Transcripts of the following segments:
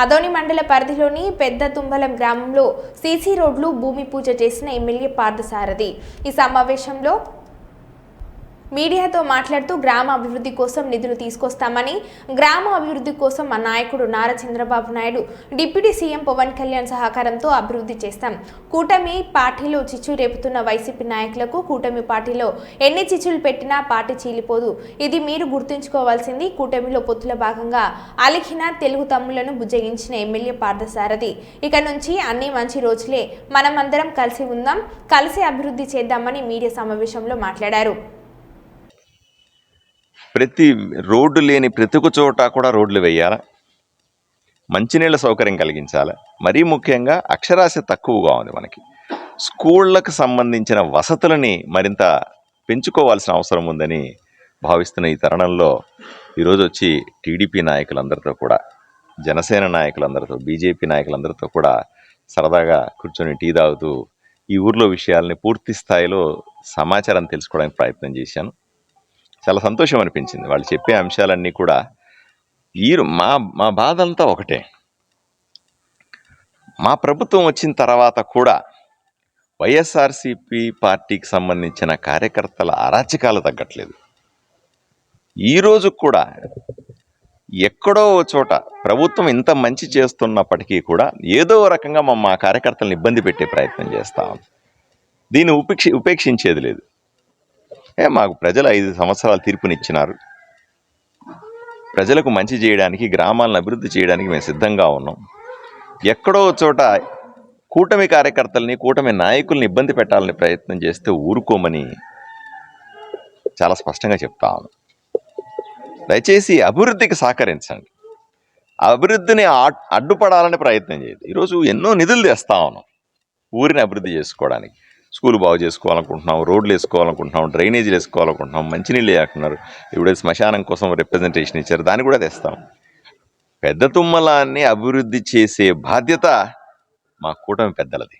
అదోని మండల పరిధిలోని పెద్ద తుంబలం గ్రామంలో సీసీ రోడ్లు భూమి పూజ చేసిన ఎమ్మెల్యే పార్థసారథి. ఈ సమావేశంలో మీడియాతో మాట్లాడుతూ గ్రామ అభివృద్ధి కోసం నిధులు తీసుకొస్తామని గ్రామ అభివృద్ధి కోసం మా నాయకుడు నారా చంద్రబాబు నాయుడు డిప్యూటీ సీఎం పవన్ కళ్యాణ్ సహకారంతో అభివృద్ధి చేస్తాం. కూటమి పార్టీలో చిచ్చు రేపుతున్న వైసీపీ నాయకులకు కూటమి పార్టీలో ఎన్ని చిచ్చులు పెట్టినా పార్టీ చీలిపోదు. ఇది మీరు గుర్తుంచుకోవాల్సింది. కూటమిలో పొత్తుల భాగంగా అలిఖిన తెలుగు తమ్ములను బుజ్జగించిన ఎమ్మెల్యే పార్థసారథి. ఇక నుంచి అన్ని మంచి రోజులే. మనమందరం కలిసి ఉందాం. కలిసి అభివృద్ధి చేద్దామని మీడియా సమావేశంలో మాట్లాడారు. ప్రతి రోడ్డు లేని ప్రతి ఒక్క చోట కూడా రోడ్లు వేయాలా? మంచినీళ్ళ సౌకర్యం కలిగించాలి? మరీ ముఖ్యంగా అక్షరాస్యత తక్కువగా ఉంది మనకి. స్కూళ్ళకు సంబంధించిన వసతులని మరింత పెంచుకోవాల్సిన అవసరం ఉందని భావిస్తున్న ఈ తరుణంలో ఈరోజు వచ్చి టీడీపీ నాయకులందరితో కూడా జనసేన నాయకులందరితో బీజేపీ నాయకులందరితో కూడా సరదాగా కూర్చొని టీ తాగుతూ ఈ ఊర్లో విషయాల్ని పూర్తి స్థాయిలో సమాచారం తెలుసుకోవడానికి ప్రయత్నం చేశాను. చాలా సంతోషం అనిపించింది. వాళ్ళు చెప్పే అంశాలన్నీ కూడా ఈరు మా మా బాధ అంతా ఒకటే. మా ప్రభుత్వం వచ్చిన తర్వాత కూడా వైఎస్ఆర్సిపి పార్టీకి సంబంధించిన కార్యకర్తల అరాచకాలు తగ్గట్లేదు. ఈరోజు కూడా ఎక్కడో ఓ చోట ప్రభుత్వం ఇంత మంచి చేస్తున్నప్పటికీ కూడా ఏదో రకంగా మా మా కార్యకర్తలను ఇబ్బంది పెట్టే ప్రయత్నం చేస్తా ఉంది. దీన్ని ఉపేక్ష ఉపేక్షించేది లేదు. ఏ మాకు ప్రజలు ఐదు సంవత్సరాలు తీర్పునిచ్చినారు. ప్రజలకు మంచి చేయడానికి గ్రామాలను అభివృద్ధి చేయడానికి మేము సిద్ధంగా ఉన్నాం. ఎక్కడో చోట కూటమి కార్యకర్తల్ని కూటమి నాయకుల్ని ఇబ్బంది పెట్టాలని ప్రయత్నం చేస్తే ఊరుకోమని చాలా స్పష్టంగా చెప్తాను దయచేసి అభివృద్ధికి సహకరించండి. అభివృద్ధిని అడ్డుపడాలని ప్రయత్నం చేయదు ఈరోజు ఎన్నో నిధులు తెస్తా ఉన్నాం ఊరిని అభివృద్ధి చేసుకోవడానికి. స్కూల్ బాగు చేసుకోవాలనుకుంటున్నాం రోడ్లు వేసుకోవాలనుకుంటున్నాం డ్రైనేజీలు వేసుకోవాలనుకుంటున్నాం మంచినీళ్ళు వేయకున్నారు ఇప్పుడే శ్మశానం కోసం రిప్రజెంటేషన్ ఇచ్చారు. దాన్ని కూడా తెస్తాం. పెద్ద తుమ్మలాన్ని అభివృద్ధి చేసే బాధ్యత మా కూటమి పెద్దలది.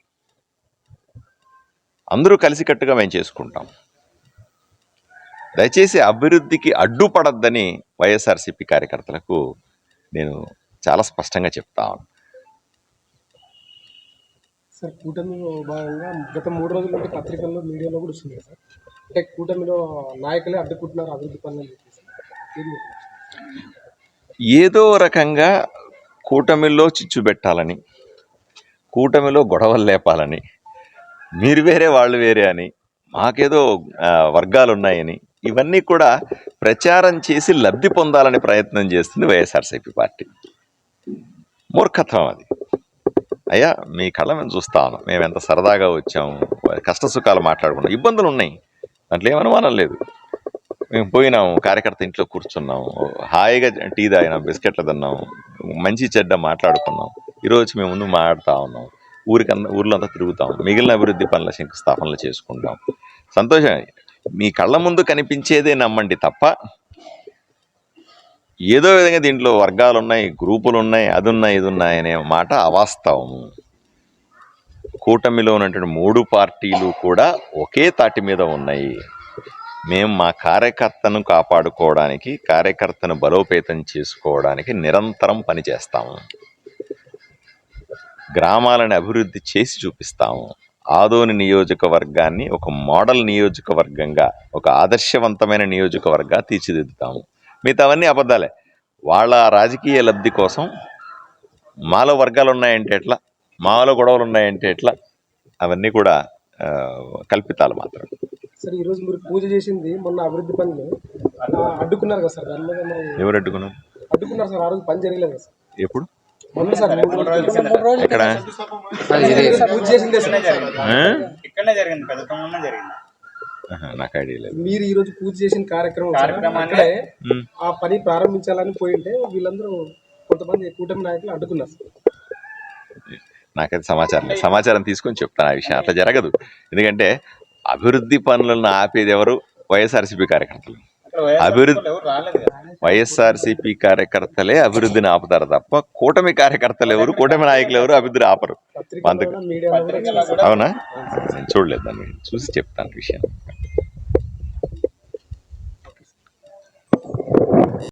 అందరూ కలిసికట్టుగా మేము చేసుకుంటాం. దయచేసి అభివృద్ధికి అడ్డుపడద్దని వైఎస్ఆర్సీపీ కార్యకర్తలకు నేను చాలా స్పష్టంగా చెప్తాను సార్ కూటమిలో భాగంగా గత మూడు రోజుల నుండి పత్రికల్లో మీడియాలో కూడా వస్తుంది సార్. అంటే కూటమిలో నాయకులే అడ్డుకుంటున్నారు అభివృద్ధి పనులు చెప్పేసి. ఏదో రకంగా కూటమిలో చిచ్చు పెట్టాలని కూటమిలో గొడవలు లేపాలని మీరు వేరే వాళ్ళు వేరే అని మాకేదో వర్గాలు ఉన్నాయని ఇవన్నీ కూడా ప్రచారం చేసి లబ్ధి పొందాలని ప్రయత్నం చేస్తుంది వైఎస్ఆర్సీపీ పార్టీ. మూర్ఖత్వం అది. అయ్యా మీ కళ్ళ మేము చూస్తాను. మేము ఎంత సరదాగా వచ్చాము. కష్ట సుఖాలు మాట్లాడుకున్నాం. ఇబ్బందులు ఉన్నాయి దాంట్లో ఏం అనుమానం లేదు. మేము పోయినాము కార్యకర్త ఇంట్లో కూర్చున్నాము. హాయిగా టీ తాగినాం బిస్కెట్లు తిన్నాం మంచి చెడ్డ మాట్లాడుకున్నాం. ఈరోజు మేము ముందు మాట్లాడుతూ ఉన్నాం. ఊరికంతా ఊర్లో అంతా తిరుగుతాం మిగిలిన అభివృద్ధి పనుల శంకుస్థాపనలు చేసుకుంటాం. సంతోషం. మీ కళ్ళ ముందు కనిపించేదే నమ్మండి తప్ప ఏదో విధంగా దీంట్లో వర్గాలు ఉన్నాయి గ్రూపులు ఉన్నాయి అది ఉన్నాయి ఇది ఉన్నాయి అనే మాట అవాస్తవము. కూటమిలో ఉన్నటువంటి మూడు పార్టీలు కూడా ఒకే తాటి మీద ఉన్నాయి. మేము మా కార్యకర్తను కాపాడుకోవడానికి కార్యకర్తను బలోపేతం చేసుకోవడానికి నిరంతరం పనిచేస్తాము. గ్రామాలను అభివృద్ధి చేసి చూపిస్తాము. ఆదోని నియోజకవర్గాన్ని ఒక మోడల్ నియోజకవర్గంగా ఒక ఆదర్శవంతమైన నియోజకవర్గంగా తీర్చిదిద్దుతాము. మిగతావన్నీ అబద్ధాలే వాళ్ళ రాజకీయ లబ్ధి కోసం మాలో వర్గాలు ఉన్నాయంటే ఎట్లా మాలో గొడవలు ఉన్నాయంటే ఎట్లా అవన్నీ కూడా కల్పితాలు మాత్రం సార్ ఈరోజు మీరు పూజ చేసింది మొన్న అభివృద్ధి పనులు అడ్డుకున్నారు కదా సార్ ఎవరు అడ్డుకున్నారు అడ్డుకున్నారు సార్ ఆ రోజు పని జరగలేదు సార్ ఎప్పుడు మొన్న సార్ మూడు రోజుల క్రితం. మూడు రోజుల ఎక్కడ పూజ చేసిందే నాకు ఐడియా లేదు. మీరు ఈ రోజు పూజ చేసిన కార్యక్రమం. కార్యక్రమాన్ని-. ఆ పని ప్రారంభించాలని పోయింటే వీళ్ళందరూ కొంతమంది కూటమి నాయకులు అడ్డుకున్నారు. నాకైతే సమాచారం లేదు. సమాచారం తీసుకొని చెప్తాను ఆ విషయం. అట్లా జరగదు. ఎందుకంటే అభివృద్ధి పనులను ఆపేది ఎవరు? వైఎస్ఆర్సీపీ కార్యకర్తలు. అభివృద్ధి వైఎస్ఆర్సీపీ కార్యకర్తలే అభివృద్ధిని ఆపుతారు తప్ప కూటమి కార్యకర్తలు ఎవరు? కూటమి నాయకులు ఎవరు? అభివృద్ధిని ఆపరు. అందుకు- అవునా? చూడలేదు దాన్ని. చూసి చెప్తాను విషయం